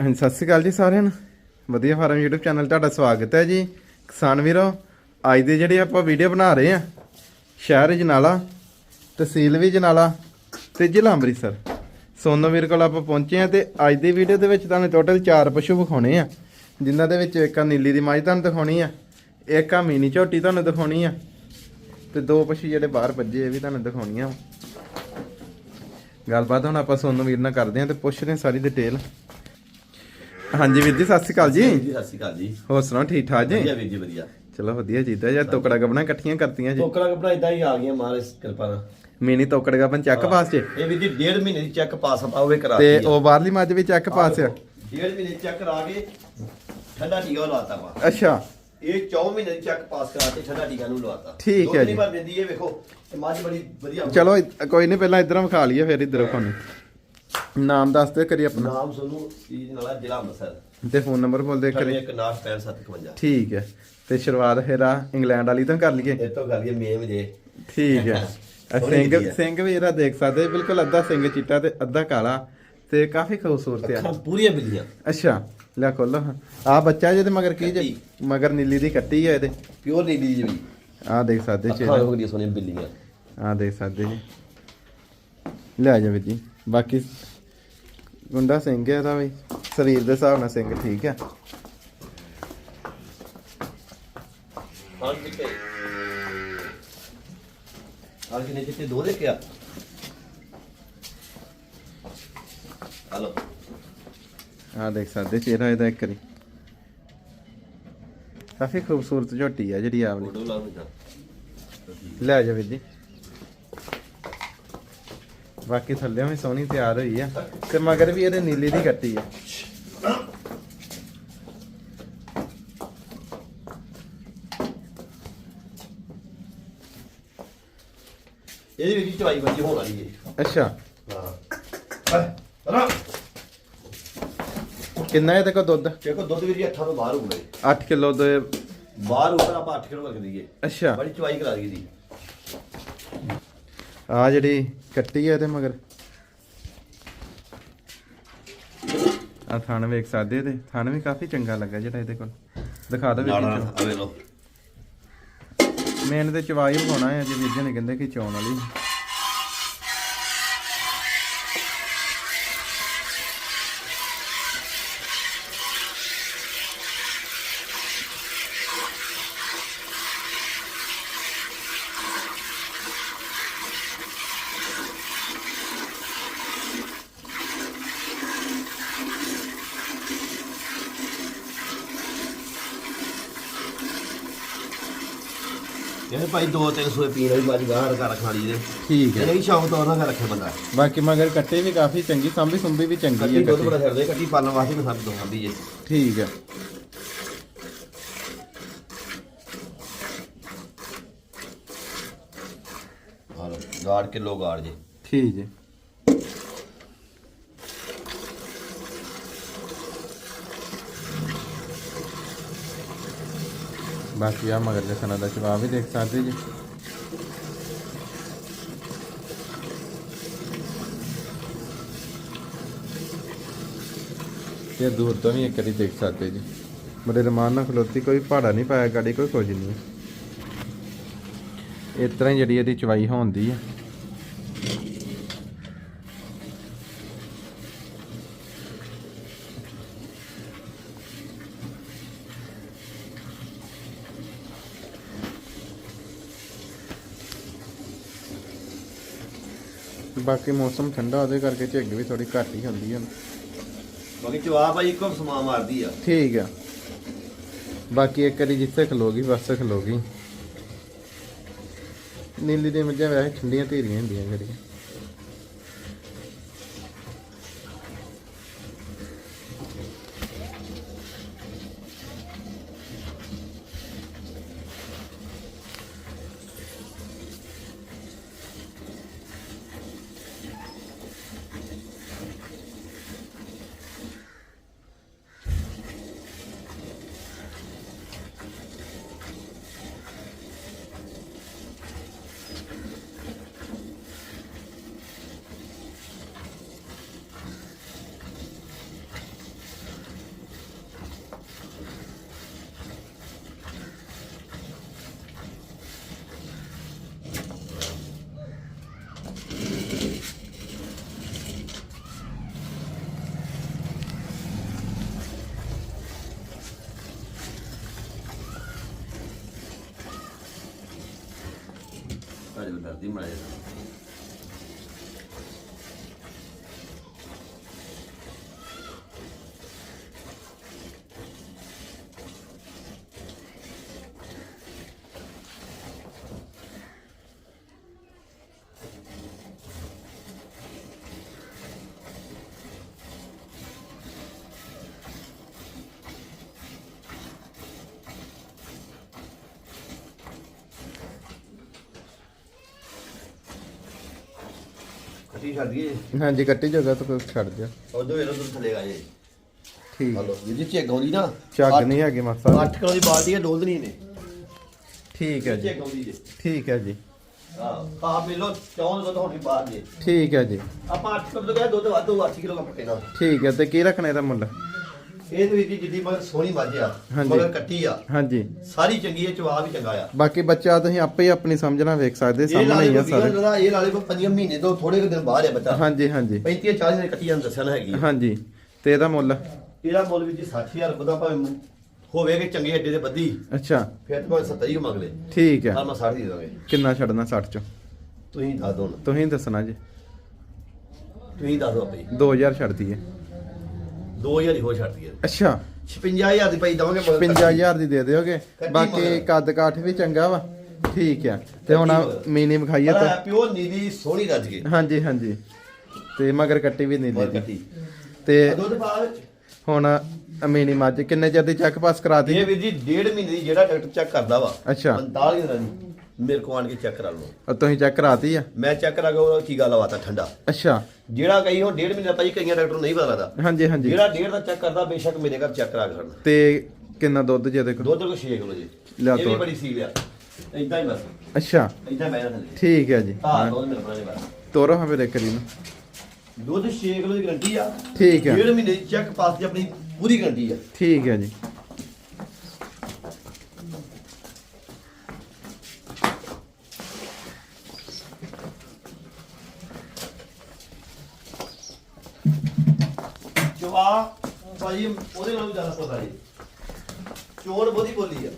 ਹਾਂਜੀ, ਸਤਿ ਸ਼੍ਰੀ ਅਕਾਲ ਜੀ ਸਾਰਿਆਂ ਨੂੰ। ਵਧੀਆ ਫਾਰਮ YouTube ਚੈਨਲ ਤੁਹਾਡਾ ਸਵਾਗਤ ਹੈ ਜੀ। ਕਿਸਾਨ ਵੀਰੋ, ਅੱਜ ਦੇ ਜਿਹੜੇ ਆਪਾਂ ਵੀਡੀਓ ਬਣਾ ਰਹੇ ਆ ਸ਼ਹਿਰ ਜਨਾਲਾ, ਤਹਿਸੀਲ ਵੀ ਜਨਾਲਾ ਤੇ ਜ਼ਿਲ੍ਹਾ ਅੰਮ੍ਰਿਤਸਰ। ਸੋਨੋ ਵੀਰ ਕੋਲ ਆਪਾਂ ਪਹੁੰਚੇ ਆ ਤੇ ਅੱਜ ਦੀ ਵੀਡੀਓ ਦੇ ਵਿੱਚ ਤੁਹਾਨੂੰ ਟੋਟਲ 4 ਪਸ਼ੂ ਵਿਖਾਉਣੇ ਆ। ਜਿਨ੍ਹਾਂ ਦੇ ਵਿੱਚ ਇੱਕ ਆ ਨੀਲੀ ਦੀ ਮਾਈ ਤੁਹਾਨੂੰ ਦਿਖਾਉਣੀ ਆ, ਇੱਕ ਆ ਮੀਨੀ ਝੋਟੀ ਤੁਹਾਨੂੰ ਦਿਖਾਉਣੀ ਆ ਤੇ ਦੋ ਪਸ਼ੂ ਜਿਹੜੇ ਬਾਹਰ ਭੱਜੇ ਇਹ ਵੀ ਤੁਹਾਨੂੰ ਦਿਖਾਉਣੀਆਂ। ਵਾ। ਗੱਲਬਾਤ ਹੁਣ ਆਪਾਂ ਸੋਨੂ ਵੀਰ ਨਾਲ ਕਰਦੇ ਹਾਂ ਤੇ ਪੁੱਛਦੇ ਹਾਂ ਸਾਰੀ ਡਿਟੇਲ ਹਾਂਜੀ ਵੀਰ ਜੀ ਸਤਿ ਸ਼੍ਰੀ ਅਕਾਲ ਜੀ। ਜੀ ਸਤਿ ਸ਼੍ਰੀ ਅਕਾਲ ਜੀ। ਹੋਰ ਸੁਣਾਓ ਠੀਕ ਠਾਕ ਜੀ? ਵਧੀਆ ਵੀਰ ਜੀ ਵਧੀਆ। ਚਲੋ ਵਧੀਆ ਜੀਦਾ ਯਾਰ ਤੋਕੜਾ ਗੱਬਣਾ ਇਕੱਠੀਆਂ ਕਰਤੀਆਂ ਜੀ। ਟੋਕਰਾ ਕਪੜਾ ਇਦਾਂ ਹੀ ਆ ਗਿਆ ਮਹਾਰਾਜ ਕਿਰਪਾ ਨਾਲ। ਮੀਨੀ ਤੋਕੜ ਗੱਬਨ ਚੱਕ ਪਾਸ ਚ ਇਹ ਵੀਰ ਜੀ ਡੇਢ ਮਹੀਨੇ ਦੀ ਚੈੱਕ ਪਾਸ ਪਾਓਗੇ ਕਰਾ ਤੇ। ਉਹ ਬਾਹਰਲੀ ਮੱਝ ਵੀ ਚੱਕ ਪਾਸ ਆ? ਡੇਢ ਮਹੀਨੇ ਚੈੱਕ ਕਰਾ ਕੇ ਠੰਡਾ ਟੀਕਾ ਲਾਤਾ ਵਾ। ਅੱਛਾ। ਇਹ 4 ਮਹੀਨੇ ਦੀ ਚੈੱਕ ਪਾਸ ਕਰਾ ਕੇ ਠੰਡਾ ਟੀਕਾ ਨੂੰ ਲਵਾਤਾ ਠੀਕ ਦੁੱਧ ਹੈ ਨਹੀਂ ਜੀ। ਭਰ ਦਿੰਦੀ ਇਹ ਵੇਖੋ ਮੱਝ ਬੜੀ ਵਧੀਆ ਚਲੋ ਕੋਈ ਨਹੀਂ ਪਹਿਲਾਂ ਇਧਰੋਂ ਵਿਖਾ ਲਈਏ ਫਿਰ ਇਧਰੋਂ ਖਾਣੇ ਨਾਮ ਦੱਸ ਦੇ ਕਰੀ ਆਪਣਾ। ਨਾਮ ਸੋਨੂੰ ਚੀਜ਼ ਨਾਲਾ ਜ਼ਿਲ੍ਹਾ ਅੰਮ੍ਰਿਤਸਰ। ਤੇ ਫੋਨ ਨੰਬਰ ਬੋਲ ਦੇ ਕਰੀ 9165 ਠੀਕ ਹੈ। ਤੇ ਸ਼ੁਰੂਆਤ ਫਿਰ ਆ ਇੰਗਲੈਂਡ ਵਾਲੀ ਤੋਂ ਕਰ ਲਈਏ। ਇਹ ਤੋਂ ਗੱਲ ਇਹ ਮੇਮ ਜੇ। ਠੀਕ ਹੈ। ਸਿੰਘ। ਸਿੰਘ ਵੀ ਇਹਦਾ ਦੇਖ ਸਕਦੇ। ਬਿਲਕੁਲ ਅੱਧਾ ਸਿੰਘ ਚਿੱਟਾ ਤੇ ਅੱਧਾ ਕਾਲਾ ਤੇ ਕਾਫੀ ਖੂਬਸੂਰਤ ਆ। ਪੂਰੀਆਂ ਬਿੱਲੀਆਂ ਅੱਛਾ ਲੈ ਖੋਲੋ। ਆ ਬੱਚਾ ਜਿਹਦੇ ਮਗਰ ਕੀ ਜੇ। ਮਗਰ ਨੀਲੀ ਦੀ ਕੱਟੀ ਹੈ ਇਹਦੇ। ਪਿਓਰ ਨੀਲੀ ਜੀ ਆ ਦੇਖ ਸਕਦੇ ਅੱਖਾਂ ਚੇ ਹੋ ਗਈਆਂ ਸੋਹਣੀਆਂ ਬਿੱਲੀਆਂ। ਆ ਦੇਖ ਸਕਦੇ ਜੀ। ਲੈ ਜਾ ਵੀਰ ਜੀ। ਬਾਕੀ ਗੁੰਡਾ ਸਿੰਘ ਹੈ ਇਹਦਾ ਵੀ ਸਰੀਰ ਦੇ ਹਿਸਾਬ ਨਾਲ ਸਿੰਘ ਠੀਕ ਹੈ। ਹਾਂ ਕਿਤੇ। ਹਾਂ ਕਿਨੇ ਚਿੱਟੇ ਦੋ ਦੇ ਕਿਆ ਹਲੋ। ਆ ਦੇਖ ਸਕਦੇ ਚਿਹਰਾ ਇਹਦਾ ਇੱਕ ਵਾਰੀ। ਕਾਫੀ ਖੂਬਸੂਰਤ ਝੋਟੀ ਹੈ ਜਿਹੜੀ ਆਵਲੀ ਫੋਟੋ ਲਾ ਮਿੰਟਾ ਲੈ ਜਾ ਵੀਰ ਜੀ। ਬਾਕੀ ਥੱਲੇ ਵੀ ਸੋਹਣੀ ਤਿਆਰ ਹੋਈ ਆ ਤੇ ਮਗਰ ਵੀ ਇਹਦੇ ਨੀਲੀ ਦੀ ਕੱਟੀ ਆ। ਇਹਦੀ ਵੀ ਚਵਾਈ ਬੰਦੀ ਹੋਣ ਵਾਲੀ ਹੈ। ਅੱਛਾ। ਹਾਂ। ਕਿੰਨਾ ਇਹਦੇ ਕੋਲ ਦੁੱਧ? ਦੇਖੋ ਦੁੱਧ ਵੀ ਅੱਠਾਂ ਤੋਂ ਬਾਹਰ ਹੋਵੇ 8 ਕਿਲੋ ਦੇ ਬਾਹਰ ਉੱਪਰ ਆਪਾਂ 8 ਕਿਲੋ ਰੱਖ ਦਈਏ। ਅੱਛਾ। ਬੜੀ ਚਵਾਈ ਕਰਾ ਦਈਏ ਦੀ ਆ ਜਿਹੜੀ ਕੱਟੀ ਆ ਇਹਦੇ ਮਗਰ। ਆ ਥਣ ਵੇਖ ਸਕਦੇ ਤੇ ਥਣ ਵੀ ਕਾਫੀ ਚੰਗਾ ਲੱਗਾ ਜਿਹੜਾ ਇਹਦੇ ਕੋਲ। ਦਿਖਾ ਦੋ ਵੀਰ ਆਵੇ ਲੋ ਮੇਨ ਤੇ ਚਵਾਈ ਵਿਖਾਉਣਾ ਹੈ ਜੀ ਵੀਰ ਜੀ ਨੇ ਕਹਿੰਦੇ ਕਿ ਚੌਣ ਵਾਲੀ। ਇਹ ਭਾਈ ਦੋ ਤਿੰਨ ਸੂਏ ਪੀਣ ਵਾਲੀ ਬਾਜੀ ਬਾਹਰ ਕਰ ਵਾਲੀ ਦੇ। ਠੀਕ ਹੈ। ਨਹੀਂ ਸ਼ੌਕ ਤੌਰ ਨਾਲ ਰੱਖੇ ਬੰਦਾ। ਬਾਕੀ ਮਗਰ ਕੱਟੇ ਵੀ ਕਾਫੀ ਚੰਗੀ ਸੰਭੀ ਸੁੰਭੀ ਵੀ ਚੰਗੀ ਕੱਟੀ ਹੈ ਦੁੱਧ ਕੱਟੀ। ਬੜਾ ਛੱਡਦੇ ਕੱਟੀ ਪਾਲਣ ਵਾਸਤੇ ਵੀ ਸਾਡੇ ਤੋਂ ਖਾਂਦੀ ਜੇ ਠੀਕ ਹੈ। ਗਾੜ ਕਿਲੋ ਗਾੜ ਜੇ। ਠੀਕ ਹੈ। ਬਾਕੀ ਆ ਮਗਰ ਦੇ ਦਾ ਜਵਾਬ ਵੀ ਦੇਖ ਸਕਦੇ ਜੀ। ਇਹ ਦੂਰ ਤੋਂ ਵੀ ਇੱਕ ਵਾਰੀ ਦੇਖ ਸਕਦੇ ਜੀ। ਬੜੇ ਰਮਾਨ ਨਾਲ ਖਲੋਤੀ, ਕੋਈ ਪਹਾੜਾ ਨਹੀਂ ਪਾਇਆ ਗਾੜੀ, ਕੋਈ ਕੁਝ ਨਹੀਂ। ਇਸ ਤਰ੍ਹਾਂ ਹੀ ਜਿਹੜੀ ਇਹਦੀ ਚਵਾਈ ਹੁੰਦੀ ਹੈ ਬਾਕੀ ਮੌਸਮ ਠੰਡਾ ਉਹਦੇ ਕਰਕੇ ਝਿੱਗ ਵੀ ਥੋੜੀ ਘੱਟ ਹੀ ਹੁੰਦੀ ਹੈ ਬਾਕੀ ਜਵਾਬ ਭਾਈ ਇੱਕੋ ਸਮਾ ਮਾਰਦੀ ਆ। ਠੀਕ ਆ। ਬਾਕੀ ਇੱਕ ਵਾਰੀ ਜਿੱਥੇ ਖਲੋਗੀ ਬਸ ਖਲੋਗੀ ਨੀਲੀ ਦੇ ਮੱਝਾਂ ਵੈਸੇ ਠੰਡੀਆਂ ਧੀਰੀਆਂ ਹੁੰਦੀਆਂ ਜਿਹੜੀਆਂ। del Martín ਕੱਟੀ ਛੱਡ ਦਈਏ ਹਾਂਜੀ ਕੱਟੀ ਜਗ੍ਹਾ ਤੋਂ ਛੱਡ ਦਿਓ। ਉਦੋਂ ਵੇਲੋ ਦੁੱਧ ਥੱਲੇ ਆ ਜੇ ਠੀਕ। ਹਲੋ ਜੀ ਆਉਂਦੀ ਨਾ? ਝੱਗ ਨਹੀਂ ਹੈਗੀ ਮਾਸਾ। 8 ਕਿਲੋ ਦੀ ਬਾਲਟੀ ਹੈ ਡੋਲਦਣੀ ਨੇ ਠੀਕ ਹੈ ਜੀ। ਆਉਂਦੀ ਠੀਕ ਹੈ ਜੀ। ਹਾਂ ਆ ਮੇਲੋ ਚੌਂ ਦੁੱਧ ਹੋਣੀ ਬਾਹਰ ਜੇ। ਠੀਕ ਹੈ ਜੀ। ਆਪਾਂ 8 ਕਿਲੋ ਦਾ ਦੁੱਧ ਵਾਧੂ 8 ਕਿਲੋ ਦਾ ਪੱਟੇ ਨਾਲ। ਠੀਕ ਹੈ ਤੇ ਕੀ ਰੱਖਣਾ ਇਹਦਾ ਮੁੱਲ? ਇਹ ਤੇ ਵੀ ਜਿੱਦੀ ਮਗਰ ਸੋਹਣੀ ਮੱਝ ਆ ਹਾਂਜੀ। ਮਗਰ ਕੱਟੀ ਆ। ਹਾਂਜੀ। ਸਾਰੀ ਚੰਗੀ ਹੈ ਚਵਾ ਵੀ ਚੰਗਾ ਆ। ਬਾਕੀ ਬੱਚਾ ਤੁਸੀਂ ਆਪੇ ਹੀ ਆਪਣੀ ਸਮਝਣਾ ਵੇਖ ਸਕਦੇ ਇਹ ਸਾਹਮਣੇ ਹੀ ਆ ਸਾਰੇ। ਇਹ ਲਾਲੇ ਕੋ 5 ਮਹੀਨੇ ਤੋਂ ਥੋੜੇ ਕੁ ਦਿਨ ਬਾਹਰ ਹੈ ਬੱਚਾ। ਹਾਂਜੀ ਹਾਂਜੀ। 35 40 ਦਿਨ ਕੱਟੀ ਜਾਂ ਦੱਸਿਆ ਨਾ ਹੈਗੀ ਹਾਂਜੀ। ਤੇ ਇਹਦਾ ਮੁੱਲ? ਇਹਦਾ ਮੁੱਲ ਵੀ ਜੀ 60000 ਰੁਪਏ ਦਾ ਭਾਵੇਂ ਹੋਵੇ ਕਿ ਚੰਗੇ ਅੱਡੇ ਦੇ ਬੱਦੀ ਅੱਛਾ। ਫਿਰ ਤਾਂ 70 ਹੀ ਮੰਗ ਲੈ ਠੀਕ ਹੈ ਹਾਂ ਮੈਂ 60 ਦੇ ਦਾਂਗੇ। ਕਿੰਨਾ ਛੱਡਣਾ 60 ਚੋਂ? ਤੁਸੀਂ ਦੱਸ ਦੋ ਨਾ ਤੁਸੀਂ ਦੱਸਣਾ ਜੀ। ਤੁਸੀਂ ਦੱਸ ਦੋ ਆਪੇ 2000 ਛੱਡ ਦਈਏ 2000 ਹੀ ਹੋ ਛੱਡਦੀ ਹੈ ਅੱਛਾ। 56000 ਦੀ ਭਾਈ ਦਵਾਂਗੇ ਮਗਰ 55000 ਦੀ ਦੇ ਦਿਓਗੇ। ਬਾਕੀ। ਕੱਦ ਕਾਠ ਵੀ ਚੰਗਾ ਵਾ। ਠੀਕ ਆ। ਤੇ ਹੁਣ ਮੀਨੀ ਵਿਖਾਈਏ ਤਾਂ। ਪਿਓ ਨੀਲੀ ਸੋਹਣੀ ਰੱਜ ਗਈ। ਹਾਂਜੀ ਹਾਂਜੀ। ਤੇ ਮਗਰ ਕੱਟੀ ਵੀ ਨਹੀਂ ਮਗਰ ਦੀ ਤੇ ਦੁੱਧ ਪਾ ਵਿੱਚ। ਹੁਣ ਮੀਨੀ ਮੱਝ ਕਿੰਨੇ ਚਿਰ ਦੀ ਚੈੱਕ ਪਾਸ ਕਰਾਤੀ ਇਹ ਵੀਰ ਜੀ ਡੇਢ ਮਹੀਨੇ ਦੀ ਜਿਹੜਾ ਡਾਕਟਰ ਚੈੱਕ ਕਰਦਾ ਵਾ। ਅੱਛਾ। 45 ਦਿਨਾਂ ਦੀ। ਮੇਰੇ ਕੋਲ ਆਣ ਕੇ ਚੈੱਕ ਕਰਾ ਲਓ। ਉਹ ਤੁਸੀਂ ਚੈੱਕ ਕਰਾਤੀ ਆ? ਮੈਂ ਚੈੱਕ ਕਰਾ ਕੇ ਉਹ ਕੀ ਗੱਲ ਆਵਾਤਾ ਠੰਡਾ। ਅੱਛਾ। ਜਿਹੜਾ ਕਈ ਹੁਣ ਡੇਢ ਮਹੀਨੇ ਭਾਈ ਕਈਆਂ ਡਾਕਟਰ ਨੂੰ ਨਹੀਂ ਪਤਾ ਲੱਗਦਾ। ਹਾਂਜੀ ਹਾਂਜੀ। ਜਿਹੜਾ ਡੇਢ ਦਾ ਚੈੱਕ ਕਰਦਾ ਬੇਸ਼ੱਕ ਮੇਰੇ ਘਰ ਚੈੱਕ ਕਰਾ ਕੇ ਖੜਨਾ। ਤੇ ਕਿੰਨਾ ਦੁੱਧ ਜੇ ਦੇਖੋ? ਦੁੱਧ ਕੋ 6 ਕਿਲੋ ਜੀ। ਲਿਆ ਇਹ ਵੀ ਤੋੜ। ਬੜੀ ਸੀ ਲਿਆ ਇਦਾਂ ਹੀ ਬਸ। ਅੱਛਾ। ਇਦਾਂ ਮੈਂ ਨਾ। ਠੀਕ ਹੈ ਜੀ। ਹਾਂ ਦੁੱਧ ਮਿਲ ਪਣਾ ਬਸ। ਤੋਰੋ ਹਾਂ ਫਿਰ ਇੱਕ ਨੂੰ ਦੁੱਧ 6 ਕਿਲੋ ਦੀ ਗਰੰਟੀ ਆ। ਠੀਕ ਹੈ। ਡੇਢ ਮਹੀਨੇ ਦੀ ਚੈੱਕ ਪਾਸ ਦੀ ਆਪਣੀ ਪੂਰੀ ਗਰੰਟੀ ਆ। ਠੀਕ ਹੈ ਜੀ ਜਵਾ ਭਾਈ ਉਹਦੇ ਨਾਲ ਵੀ ਜ਼ਿਆਦਾ ਪਤਾ ਜੀ ਚੋਣ ਬਹੁਤੀ ਬੋਲੀ ਆ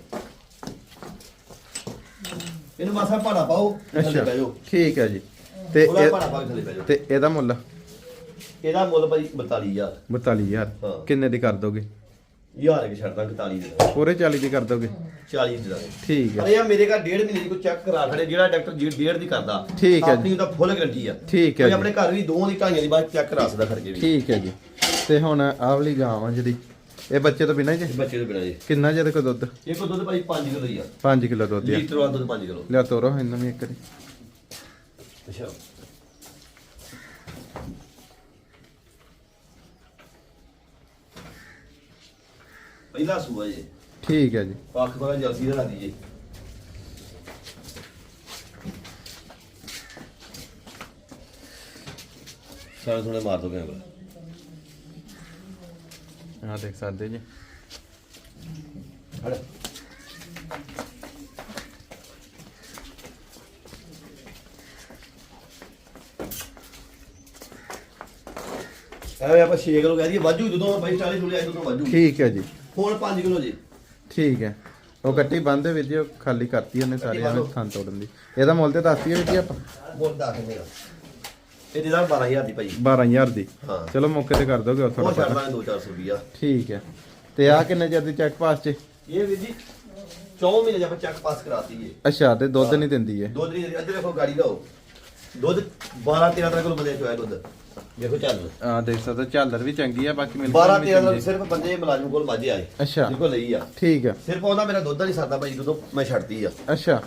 ਇਹਨੂੰ ਮਾਸਾ ਭਾੜਾ ਪਾਓ ਥੱਲੇ ਅੱਛਾ। ਠੀਕ ਹੈ ਜੀ। ਤੇ ਉਹਦਾ ਇਹ- ਭਾੜਾ ਪਾ ਕੇ ਥੱਲੇ ਬਹਿ ਜਾਓ ਤੇ ਇਹਦਾ ਮੁੱਲ? ਇਹਦਾ ਮੁੱਲ ਭਾਈ 42000 42000 ਹਾਂ। ਕਿੰਨੇ ਦੀ ਕਰ ਦੋਗੇ? ਯਾਰ ਕੇ ਛੱਡਦਾ 41 ਦੇ ਪੂਰੇ 40 ਦੀ ਕਰ ਦੋਗੇ? 40 ਦੇ ਦਾਂਗੇ ਠੀਕ ਹੈ। ਇਹ ਮੇਰੇ ਘਰ ਡੇਢ ਮਹੀਨੇ ਦੀ ਕੋਈ ਚੈੱਕ ਕਰਾ ਖੜੇ ਜਿਹੜਾ ਡਾਕਟਰ ਜੀ ਡੇਢ ਦੀ ਕਰਦਾ। ਠੀਕ ਹੈ ਜੀ। ਆਪਣੀ ਉਹਦਾ ਫੁੱਲ ਗਰੰਟੀ ਆ। ਠੀਕ ਹੈ ਕੋਈ ਜੀ। ਆਪਣੇ ਘਰ ਵੀ ਦੋ ਦੀ ਢਾਈਆਂ ਦੀ ਬਾਅਦ ਚੈੱਕ ਕਰਾ ਸਕਦਾ ਖਰਚੇ ਵੀ। ਠੀਕ ਹੈ ਜੀ। ਤੇ ਹੁਣ ਆਹ ਵਾਲੀ ਗਾਂ ਆ ਜਿਹੜੀ ਇਹ ਬੱਚੇ ਤੋਂ ਬਿਨਾਂ ਜੀ? ਬੱਚੇ ਦੇ ਬਿਨਾਂ ਜੀ। ਕਿੰਨਾ ਜਿਹਦੇ ਕੋ ਦੁੱਧ? ਇਹ ਕੋ ਦੁੱਧ ਭਾਈ 5 ਕਿਲੋ ਹੀ ਆ। 5 ਕਿਲੋ ਦੁੱਧ ਆ। ਲੀਟਰ ਵਾਲਾ ਦੁੱਧ 5 ਕਿਲੋ। ਲਿਆ ਤੋਰੋ ਇਹਨਾਂ ਵੀ ਇੱਕ ਵਾਰੀ। ਅੱਛਾ। ਪਹਿਲਾ ਸੂਆ ਜੀ। ਠੀਕ ਹੈ ਜੀ। ਪੱਖ ਬੜਾ ਜਲਦੀ ਦਾ ਦੀ ਜੀ। ਸਾਰੇ ਥੋੜੇ ਮਾਰ ਦੋ ਕੈਮਰਾ। ਆਹ ਦੇਖ ਸਕਦੇ ਜੀ। ਹੜ ਐਵੇਂ ਆਪਾਂ 6 ਕਿਲੋ ਕਹਿ ਦਈਏ ਵਾਜੂ ਜਦੋਂ ਬਾਈ 40 ਕਿਲੋ ਆਈ ਉਦੋਂ ਵਾਜੂ ਠੀਕ ਹੈ ਜੀ। ਹੁਣ 5 ਕਿਲੋ ਜੀ। ਠੀਕ ਹੈ। ਉਹ ਕੱਟੀ ਬੰਦ ਦੇ ਵਿੱਚ ਖਾਲੀ ਕਰਤੀ ਉਹਨੇ ਸਾਰੇ ਥਾਂ ਤੋੜਨ ਦੀ। ਇਹਦਾ ਮੁੱਲ ਤੇ ਹੈ ਜੀ ਆਪਾਂ। ਬੋਲ ਦਾ ਕੇ ਮੇਰਾ ਇਹ ਦੇਦਾ 12000 ਦੀ ਭਾਈ। 12000 ਦੀ। ਹਾਂ। ਚਲੋ ਮੌਕੇ ਤੇ ਕਰ ਦੋਗੇ ਉਹ ਥੋੜਾ ਛੱਡ ਦਾਂਗੇ 2-400 ਰੁਪਿਆ ਠੀਕ ਹੈ। ਤੇ ਆ ਕਿੰਨੇ ਚਿਰ ਦੀ ਚੈੱਕ ਪਾਸ ਚ ਇਹ ਵੀਰ ਜੀ 4 ਮਹੀਨੇ ਜਦ ਚੈੱਕ ਪਾਸ ਕਰਾਤੀ ਏ। ਅੱਛਾ ਤੇ ਦੁੱਧ ਨਹੀਂ ਦਿੰਦੀ ਹੈ ਦੁੱਧ ਨਹੀਂ ਅੱਧੇ ਦੇਖੋ ਗਾੜੀ ਦਾ ਦੁੱਧ 12 13 ਤਰ੍ਹਾਂ ਕੋਲ ਬੰਦੇ ਚੋਇਆ ਦੁੱਧ। ਦੇਖੋ ਚੱਲ। ਆ ਦੇਖ ਸਕਦੇ ਝਾਲਰ ਵੀ ਚੰਗੀ ਆ ਬਾਕੀ ਮਿਲ 12 13 ਤਰ੍ਹਾਂ ਸਿਰਫ ਬੰਦੇ ਮੁਲਾਜ਼ਮ ਕੋਲ ਮਾਝੇ ਆਏ ਅੱਛਾ। ਜਿਹਦੇ ਕੋਲ ਲਈ ਆ। ਠੀਕ ਹੈ ਸਿਰਫ ਉਹਦਾ ਮੇਰਾ ਦੁੱਧ ਨਹੀਂ ਸਰਦਾ ਭਾਈ ਜਦੋਂ ਮੈਂ ਛੱਡਤੀ ਆ। ਅੱਛਾ।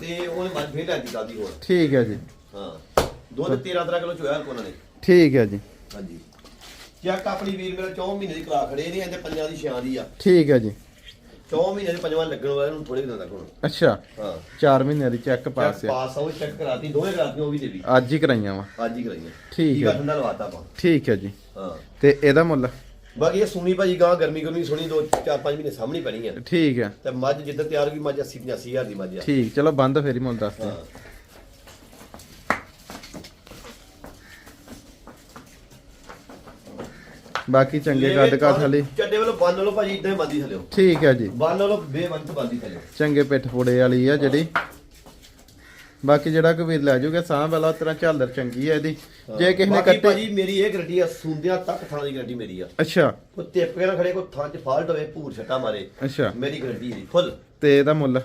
ਤੇ ਉਹਨੇ ਮੱਝ ਫੇਰ ਲੈਂਦੀ ਦਾਦੀ ਹੋਰ। ਠੀਕ ਹੈ ਜੀ। ਹਾਂ। ਦੁੱਧ 13 ਤਰ੍ਹਾਂ ਕਿਲੋ ਚੋਇਆ ਕੋਨਾਂ ਨੇ। ਠੀਕ ਹੈ ਜੀ। ਹਾਂਜੀ। ਚੈੱਕ ਆਪਣੀ ਵੀਰ ਮੇਰਾ 4 ਮਹੀਨੇ ਦੀ ਕਰਾ ਖੜੇ ਨਹੀਂ ਇਹਦੇ ਪੰਜਾਂ ਦੀ ਛਿਆਂ ਦੀ ਆ। ਠੀਕ ਹੈ ਜੀ। 4 ਮਹੀਨੇ ਦੇ ਪੰਜਵਾਂ ਲੱਗਣ ਵਾਲੇ ਨੂੰ ਥੋੜੇ ਦਿਨਾਂ ਤੱਕ ਹੁਣ। ਅੱਛਾ। ਹਾਂ। 4 ਮਹੀਨਿਆਂ ਦੀ ਚੈੱਕ ਪਾਸ ਆ। ਪਾਸ ਆ ਉਹ ਚੈੱਕ ਕਰਾਤੀ ਦੋਵੇਂ ਕਰਾਤੀਆਂ ਉਹ ਵੀ ਦੇ ਵੀ। ਅੱਜ ਹੀ ਕਰਾਈਆਂ ਵਾ। ਅੱਜ ਹੀ ਕਰਾਈਆਂ। ਠੀਕ ਹੈ। ਠੰਡਾ ਲਵਾਤਾ ਆਪਾਂ। ਠੀਕ ਹੈ ਜੀ। ਹਾਂ। ਤੇ ਇਹਦਾ ਮੁੱਲ? ਬਾਕੀ ਇਹ ਸੁਣੀ ਭਾਜੀ ਗਾਂ ਗਰਮੀ ਗਰਮੀ ਸੁਣੀ ਦੋ ਚਾਰ ਪੰਜ ਮਹੀਨੇ ਸਾਹਮਣੇ ਪੈਣੀ ਆ। ਠੀਕ ਹੈ। ਤੇ ਮੱਝ ਜਿੱਦਾਂ ਤਿਆਰ ਹੋਈ ਮੱਝ 80 85 ਹਜ਼ਾਰ ਦੀ ਮੱਝ ਆ। ਠੀਕ ਚਲੋ ਬੰਦ ਫੇਰ ਮੁੱਲ ਹਾਂ। ਬਾਕੀ ਚੰਗੇ ਕੱਦ ਕਾਠ ਵਾਲੀ ਚੱਡੇ ਵੱਲੋਂ ਬੰਨ ਲਓ ਭਾਜੀ ਇਦਾਂ ਹੀ ਬੰਦੀ ਥਲਿਓ ਠੀਕ ਹੈ ਜੀ। ਬੰਨ ਲਓ ਬੇਵੰਤ ਬੰਦੀ ਥਲਿਓ ਚੰਗੇ ਪਿੱਠ ਫੋੜੇ ਵਾਲੀ ਆ ਜਿਹੜੀ। ਬਾਕੀ ਜਿਹੜਾ ਕੋਈ ਵੀਰ ਲੈ ਜਾਊਗਾ ਸਾਹ ਵਾਲਾ ਤਰ੍ਹਾਂ ਝਾਲਰ ਚੰਗੀ ਹੈ ਇਹਦੀ। ਜੇ ਕਿਸੇ ਨੇ ਬਾਕੀ ਕੱਟੇ ਭਾਜੀ ਮੇਰੀ ਇਹ ਗਰੰਟੀ ਆ ਸੁੰਦਿਆਂ ਤੱਕ ਥਾਂ ਦੀ ਗਰੰਟੀ ਮੇਰੀ ਆ। ਅੱਛਾ। ਕੋਈ ਟਿਪ ਕੇ ਨਾ ਖੜੇ ਕੋਈ ਥਾਂ 'ਚ ਫਾਲਟ ਹੋਵੇ ਭੂਰ ਛੱਟਾ ਮਾਰੇ ਅੱਛਾ। ਮੇਰੀ ਗਰੰਟੀ ਹੈ ਫੁੱਲ। ਤੇ ਇਹਦਾ ਮੁੱਲ?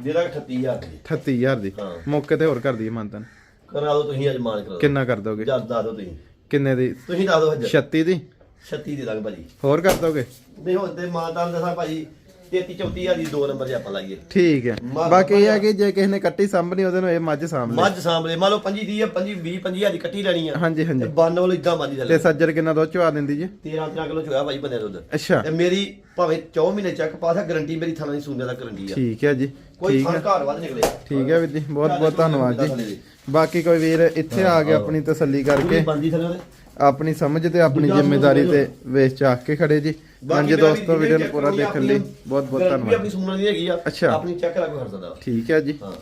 ਜਿਹੜਾ 38000 ਦੀ। 38000 ਦੀ। ਮੌਕੇ ਤੇ ਹੋਰ ਕਰ ਦਈਏ ਮੰਤਨ ਕਰਾ ਦਿਓ ਤੁਸੀਂ ਅਜਮਾਨ ਕਰਾ ਦਿਓ। ਕਿੰਨਾ ਕਰ ਦੋਗੇ? ਜਦ ਦੱਸ ਦਿਓ ਤੁਸੀਂ। ਕਿੰਨੇ ਦੀ? ਤੁਸੀਂ ਦੱਸ ਦਿਓ ਹਜਰ 36 ਦੀ? 36 ਦੇ ਦਾਂਗੇ ਭਾਜੀ। ਹੋਰ ਕਰ ਦੋਗੇ? ਨਹੀਂ ਹੁਣ ਤੇ ਮਾਨਦਾਨ ਦੱਸਾਂ ਭਾਜੀ। 33 34000 ਦੀ ਦੋ ਨੰਬਰ 'ਚ ਆਪਾਂ ਲਾਈਏ। ਠੀਕ ਹੈ। ਬਾਕੀ ਇਹ ਹੈ ਕਿ ਜੇ ਕਿਸੇ ਨੇ ਕੱਟੀ ਸਾਂਭਣੀ ਉਹਦੇ ਨੂੰ ਇਹ ਮੱਝ ਸਾਂਭ ਲੈ। ਮੱਝ ਸਾਹਮਣੇ ਮੰਨ ਲਓ 25 ਦੀ ਆ 25 20 25000 ਦੀ ਕੱਟੀ ਲੈਣੀ ਆ। ਹਾਂਜੀ ਹਾਂਜੀ। ਤੇ ਬੰਨ ਵੱਲੋਂ ਇਦਾਂ ਮੱਝ ਤੇ ਥੱਲੇ ਸੱਜਰ ਕਿੰਨਾ ਦੁੱਧ ਚਵਾ ਦਿੰਦੀ ਜੀ? 13 13 ਕਿਲੋ ਚੋਇਆ ਭਾਜੀ ਬੰਦੇ ਦਾ ਦੁੱਧ। ਅੱਛਾ। ਤੇ ਮੇਰੀ ਭਾਵੇਂ 4 ਮਹੀਨੇ ਚੱਕ ਪਾਸਾ ਗਰੰਟੀ ਮੇਰੀ ਥਾਣਾ ਦੀ ਸੁਣਦੇ ਦਾ ਗਰੰਟੀ ਆ। ਠੀਕ ਹੈ ਜੀ। ਕੋਈ ਠੀਕ ਹੈ। ਘਰ ਵੱਧ ਨਿਕਲੇ। ਠੀਕ ਹੈ ਵੀਰ ਜੀ ਬਹੁਤ ਬਹੁਤ ਧੰਨਵਾਦ ਜੀ। ਬਾਕੀ ਕੋਈ ਵੀਰ ਇੱਥੇ ਆ ਕੇ ਆਪਣੀ ਤਸੱਲੀ ਕਰਕੇ ਬੰਦੀ ਥਲੇ ਉਹਦੇ ਆਪਣੀ ਸਮਝ ਤੇ ਆਪਣੀ ਜ਼ਿੰਮੇਵਾਰੀ ਤੇ ਵੇਚ ਚਾਕ ਕੇ ਖੜੇ ਜੀ। ਹਾਂਜੀ ਦੋਸਤੋ ਵੀਡੀਓ ਨੂੰ ਪੂਰਾ ਦੇਖਣ ਲਈ ਬਹੁਤ ਬਹੁਤ ਗਰੰਟੀ ਧੰਨਵਾਦ। ਆਪਣੀ ਸੁਣਨ ਦੀ ਹੈਗੀ ਆ। ਅੱਛਾ। ਆਪਣੀ ਚੈੱਕ ਕਰਾ ਕੇ ਖੜ ਸਕਦਾ। ਠੀਕ ਹੈ ਜੀ। ਹਾਂ।